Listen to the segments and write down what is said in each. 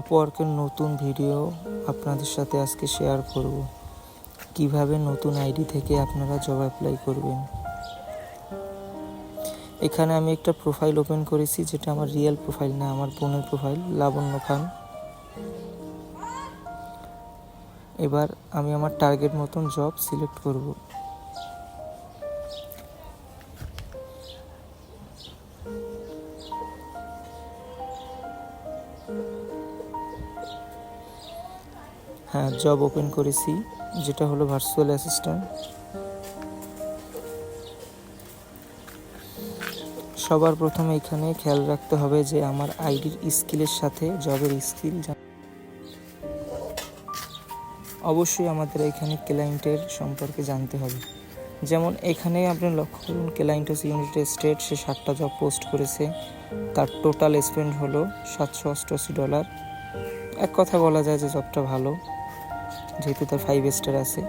আপওয়ার্কের নতুন ভিডিও আপনাদের সাথে আজকে শেয়ার করব। কীভাবে নতুন আইডি থেকে আপনারা জব অ্যাপ্লাই করবেন? এখানে আমি একটা প্রোফাইল ওপেন করেছি, যেটা আমার রিয়েল প্রোফাইল না আমার বোনের প্রোফাইল লাবণ্য খান। এবার আমি আমার টার্গেট মতন জব সিলেক্ট করব। হ্যাঁ জব ওপেন করেছি, যেটা হলো ভার্চুয়াল অ্যাসিস্ট্যান্ট সবার প্রথমে এখানে খেয়াল রাখতে হবে যে আমার আইডির স্কিলের সাথে জবের স্কিল অবশ্যই আমাদের এখানে ক্লায়েন্টের সম্পর্কে জানতে হবে। যেমন এখানে আপনি লক্ষ্য করুন ক্লায়েন্ট হচ্ছে ইউনাইটেড স্টেট সে ষাটটা জব পোস্ট করেছে। তার টোটাল স্পেন্ড হলো সাতশো অষ্টআশি ডলার এক কথা বলা যায় যে জবটা ভালো। যেহেতু তার ফাইভ স্টার আছে।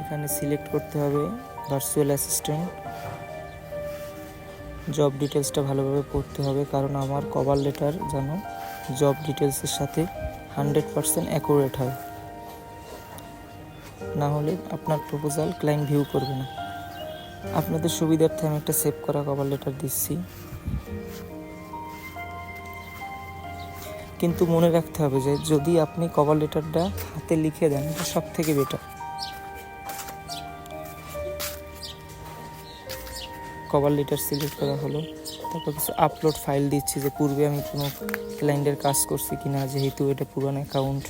এখানে সিলেক্ট করতে হবে ভার্চুয়াল অ্যাসিস্ট্যান্ট জব ডিটেলসটা ভালোভাবে পড়তে হবে, কারণ আমার কভার লেটার যেন জব ডিটেলসের সাথে হান্ড্রেড পারসেন্ট অ্যাকুরেট হয়। না হলে আপনার প্রপোজাল ক্লায়েন্ট ভিউ করবে না। আপনাদের সুবিধার্থে আমি একটা সেভ করা কভার লেটার দিচ্ছি। কিন্তু মনে রাখতে হবে যে, যদি আপনি কভার লেটারটা হাতে লিখে দেন, এটা সব থেকে বেটার কভার লেটার সিলেক্ট করা হলো, তারপর কিছু আপলোড ফাইল দিচ্ছি যে, পূর্বে আমি কোনো ক্লায়েন্টের কাজ করছি কি না যেহেতু এটা পুরানো অ্যাকাউন্ট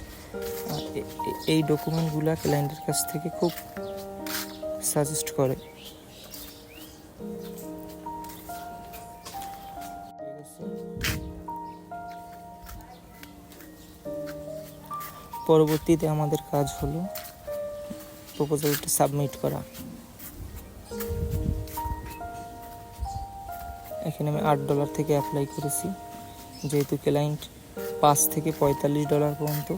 এই ডকুমেন্টগুলো ক্লায়েন্টের কাছ থেকে খুব সাজেস্ট করে। পরবর্তীতে আমাদের কাজ হলো প্রপোজালটি সাবমিট করা। এখানে আমি আট ডলার থেকে অ্যাপ্লাই করেছি। যেহেতু ক্লায়েন্ট পাঁচ থেকে পঁয়তাল্লিশ ডলার পর্যন্ত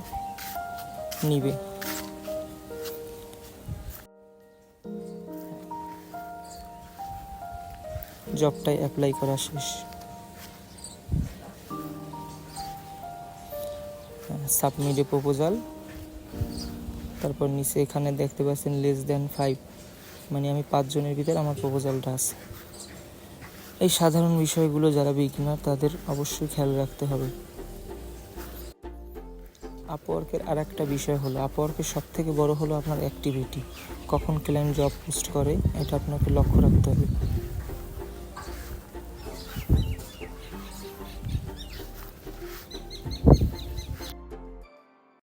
নিবে। জবটাই অ্যাপ্লাই করা শেষ। সাবমিটে প্রপোজাল তারপর নিচে এখানে দেখতে পাচ্ছেন লেস দেন ফাইভ মানে আমি পাঁচজনের ভিতরে আমার প্রপোজালটা আছে। এই সাধারণ বিষয়গুলো যারা বিগিনার তাদের অবশ্যই খেয়াল রাখতে হবে। আপওয়ার্কের আর একটা বিষয় হলো আপওয়ার্কের সব থেকে বড় হলো আপনার অ্যাক্টিভিটি কখন ক্লায়েন্ট জব পোস্ট করে, এটা আপনাকে লক্ষ্য রাখতে হবে।